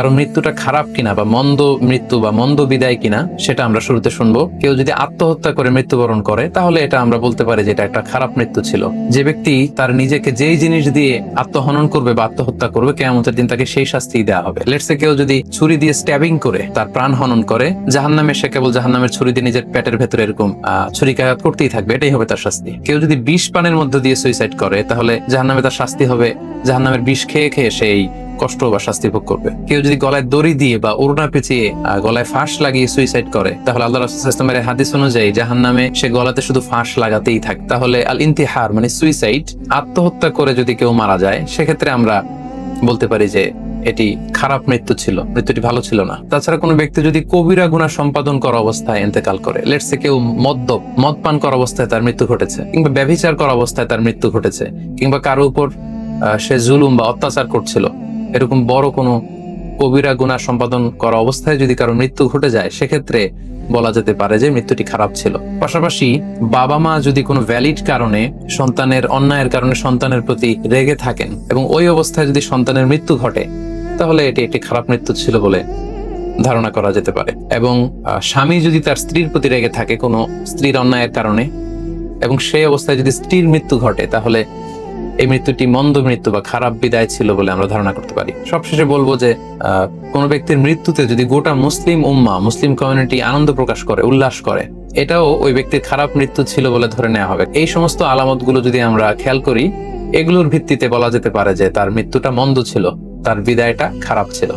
কারও মৃত্যুটা খারাপ কিনা বা মন্দ মৃত্যু বা মন্দ বিদায় কিনা সেটা আমরা শুরুতে শুনব। কেউ যদি আত্মহত্যা করে মৃত্যুবরণ করে তাহলে এটা আমরা বলতে পারি যে এটা একটা খারাপ মৃত্যু ছিল। যে ব্যক্তি তার নিজেকে যেই জিনিস দিয়ে আত্মহনন করবে বা আত্মহত্যা করবে কেয়ামতের দিন তাকে সেই শাস্তি দেওয়া হবে। লেটসে কেউ যদি ছুরি দিয়ে স্ট্যাবিং করে তার প্রাণ হনন করে জাহান জাহান্নামে সে কেবল জাহান্নামের ছুরি দিয়ে নিজের পেটের ভেতরে এরকম আহ, ছুরিকাঘাত করতেই থাকবে এটাই হবে তার শাস্তি। কেউ যদি বিষ পানের মধ্যে দিয়ে সুইসাইড করে তাহলে জাহান্নামে তার শাস্তি হবে। জাহান্নামের বিষ খেয়ে খেয়ে সেই কষ্ট বা শাস্তি ভোগ করবে। কেউ যদি গলায় দড়ি দিয়ে বা ওড়না পেঁচিয়ে গলায় ফাঁস লাগিয়ে সুইসাইড করে, তাহলে আল্লাহ হাদিস অনুযায়ী জাহান নামে সে গলাতে শুধু ফাঁস লাগাতেই থাকে। তাহলে আল ইন্তিহার মানে সুইসাইড আত্মহত্যা করে যদি কেউ মারা যায়, সেক্ষেত্রে আমরা বলতে পারি যে এটি খারাপ মৃত্যু ছিল, মৃত্যুটি ভালো ছিল না। তাছাড়া কোনো ব্যক্তি যদি কবিরা গুণা সম্পাদন করা অবস্থায় এতেকাল করে লেটসে কেউ মদ্যপ মদ পান করা অবস্থায় তার মৃত্যু ঘটেছে, কিংবা ব্যভিচার করা অবস্থায় তার মৃত্যু ঘটেছে, কিংবা কারও উপর সে জুলুম বা অত্যাচার করছিল এরকম বড় কোনো কবিরা গুণা সম্পাদন করা অবস্থায় যদি কারও মৃত্যু ঘটে যায়, সেক্ষেত্রে বলা যেতে পারে যে মৃত্যুটি খারাপ ছিল। পাশাপাশি বাবা মা যদি কোনো ভ্যালিড কারণে সন্তানের অন্যায়ের কারণে সন্তানের প্রতি রেগে থাকেন এবং ওই অবস্থায় যদি সন্তানের মৃত্যু ঘটে, তাহলে এটি একটি খারাপ মৃত্যু ছিল বলে ধারণা করা যেতে পারে। এবং স্বামী যদি তার স্ত্রীর প্রতি রেগে থাকে কোনো স্ত্রীর অন্যায়ের কারণে এবং সেই অবস্থায় যদি স্ত্রীর মৃত্যু ঘটে, তাহলে এই মৃত্যুটি মন্দ মৃত্যু বা খারাপ বিদায় ছিল বলে আমরা ধারণা করতে পারি। সবশেষে বলব যে কোনো ব্যক্তির মৃত্যুতে যদি গোটা মুসলিম উম্মা, মুসলিম কমিউনিটি আনন্দ প্রকাশ করে, উল্লাস করে, এটাও ওই ব্যক্তির খারাপ মৃত্যু ছিল বলে ধরে নেওয়া হবে। এই সমস্ত আলামতগুলো যদি আমরা খেয়াল করি, এগুলোর ভিত্তিতে বলা যেতে পারে যে তার মৃত্যুটা মন্দ ছিল, তার বিদায়টা খারাপ ছিল।